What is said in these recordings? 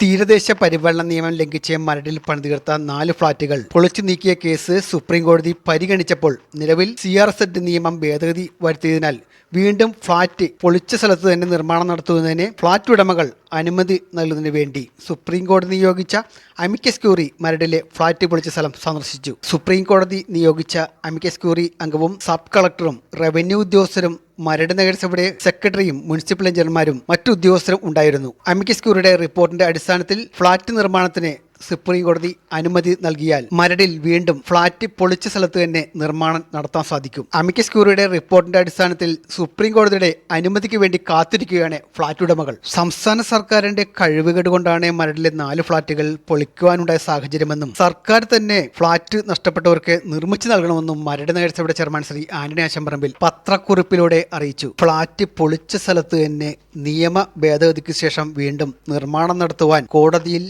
തീരദേശ പരിപാലന നിയമം ലംഘിച്ച് മരടിൽ പണിതീർത്ത നാല് ഫ്ളാറ്റുകൾ പൊളിച്ചു നീക്കിയ കേസ് സുപ്രീം കോടതി പരിഗണിച്ചപ്പോൾ നിലവിൽ സി ആർ സെഡ് നിയമം ഭേദഗതി വരുത്തിയതിനാൽ വീണ്ടും ഫ്ളാറ്റ് പൊളിച്ച സ്ഥലത്ത് തന്നെ നിർമ്മാണം നടത്തുന്നതിന് ഫ്ളാറ്റ് ഉടമകൾ അനുമതി നൽകുന്നതിന് വേണ്ടി സുപ്രീം കോടതി നിയോഗിച്ച അമിക്കസ് ക്യൂറി മരടിലെ ഫ്ളാറ്റ് പൊളിച്ച സ്ഥലം സന്ദർശിച്ചു. സുപ്രീം കോടതി നിയോഗിച്ച അമിക്കസ് ക്യൂറി അംഗവും സബ് കളക്ടറും റവന്യൂ ഉദ്യോഗസ്ഥരും മരട് നഗരസഭയുടെ സെക്രട്ടറിയും മുനിസിപ്പൽ എഞ്ചിനീയർമാരും മറ്റു ഉദ്യോഗസ്ഥരും ഉണ്ടായിരുന്നു. അമിക്കസ് ക്യൂറിയുടെ റിപ്പോർട്ടിന്റെ അടിസ്ഥാനത്തിൽ ഫ്ളാറ്റ് നിർമ്മാണത്തിന് സുപ്രീം കോടതി അനുമതി നൽകിയാൽ മരടിൽ വീണ്ടും ഫ്ളാറ്റ് പൊളിച്ച സ്ഥലത്ത് തന്നെ നിർമ്മാണം നടത്താൻ സാധിക്കും. അമിക്കസ് ക്യൂറിയുടെ റിപ്പോർട്ടിന്റെ അടിസ്ഥാനത്തിൽ സുപ്രീം കോടതിയുടെ അനുമതിക്ക് വേണ്ടി കാത്തിരിക്കുകയാണ് ഫ്ളാറ്റ് ഉടമകൾ. സംസ്ഥാന സർക്കാരിന്റെ കഴിവുകേട് കൊണ്ടാണ് മരടിലെ നാല് ഫ്ളാറ്റുകൾ പൊളിക്കുവാനുണ്ടായ സാഹചര്യമെന്നും സർക്കാർ തന്നെ ഫ്ളാറ്റ് നഷ്ടപ്പെട്ടവർക്ക് നിർമ്മിച്ചു നൽകണമെന്നും മരട് നഗരസഭയുടെ ചെയർമാൻ ശ്രീ ആന്റണി ആശംപറമ്പിൽ പത്രക്കുറിപ്പിലൂടെ അറിയിച്ചു. ഫ്ളാറ്റ് പൊളിച്ച സ്ഥലത്ത് തന്നെ നിയമ ഭേദഗതിക്ക് ശേഷം വീണ്ടും നിർമ്മാണം നടത്തുവാൻ കോടതിയിൽ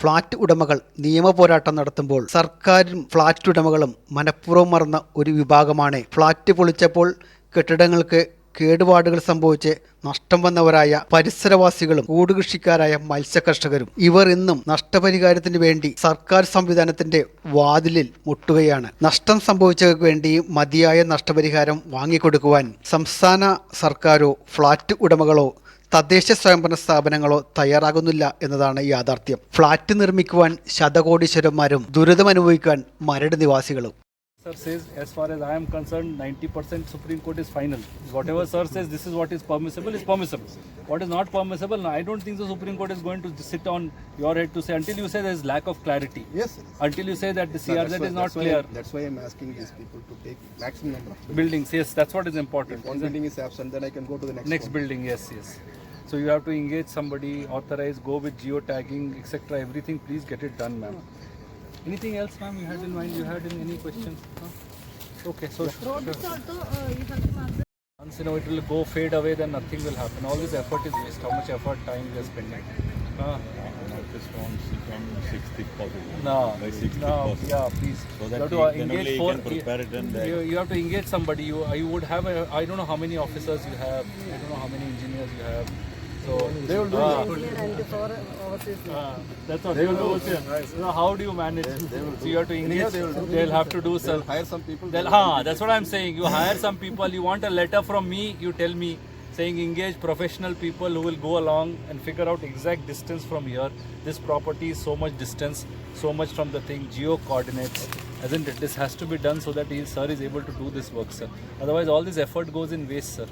ഫ്ളാറ്റ് ഉടമകൾ നിയമപോരാട്ടം നടത്തുമ്പോൾ സർക്കാരും ഫ്ളാറ്റ് ഉടമകളും മനഃപൂർവം മറന്ന ഒരു വിഭാഗമാണ്. ഫ്ളാറ്റ് പൊളിച്ചപ്പോൾ കെട്ടിടങ്ങൾക്ക് കേടുപാടുകൾ സംഭവിച്ച് നഷ്ടം വന്നവരായ പരിസരവാസികളും കൂടുകൃഷിക്കാരായ മത്സ്യകർഷകരും. ഇവർ ഇന്നും നഷ്ടപരിഹാരത്തിന് വേണ്ടി സർക്കാർ സംവിധാനത്തിന്റെ വാതിലിൽ മുട്ടുകയാണ്. നഷ്ടം സംഭവിച്ചവർക്ക് വേണ്ടി മതിയായ നഷ്ടപരിഹാരം വാങ്ങിക്കൊടുക്കുവാൻ സംസ്ഥാന സർക്കാരോ ഫ്ളാറ്റ് ഉടമകളോ തദ്ദേശ സ്വയംഭരണ സ്ഥാപനങ്ങളോ തയ്യാറാകുന്നില്ല എന്നതാണ് യാഥാർത്ഥ്യം ഫ്ളാറ്റ് നിർമ്മിക്കുവാൻ ശതകോടീശ്വരന്മാരും ദുരിതമനുഭവിക്കാൻ മരട് നിവാസികളും Sir says, as far as I am concerned, 90% Supreme Court is final. Whatever Sir says, this is what is permissible, is permissible. What is not permissible, I don't think the Supreme Court is going to sit on your head to say, until you say there is lack of clarity. Yes. sir. Until you say that the CRZ why- is not that's why- clear. That's why I'm asking these people to take maximum number of buildings. Buildings, yes, that's what is important. If one building is absent, then I can go to the next, Next one. building, yes, yes. So you have to engage somebody, authorize, go with geotagging, etc. Everything, please get it done, ma'am. Anything else, ma'am, you had in mind? You had in any questions? No? Okay, so Road is also, uh, you have to mark the once you know it will go fade away, then nothing will happen. All this effort is waste. How much effort, time we are spending? Uh, Just on, on 60th no, By 60th no, yeah, please. So you that have he- to uh, engage only can prepare it and, uh, you, you have to engage somebody. You you would have a. I don't know how many officers you have. I don't know how many engineers you have. So they will do that's what they will do. So how do you manage? So you have to engage. they will do. They'll have to do. They'll Sir. hire some people. They'll, ah, that's what I'm saying. You hire some people, you want a letter from me, you tell me saying engage professional people who will go along and figure out exact distance from here. This property is so much distance, so much from the thing, geo coordinates. Isn't it? This has to be done so that he, sir is able to do this work, sir. Otherwise, all this effort goes in waste, sir.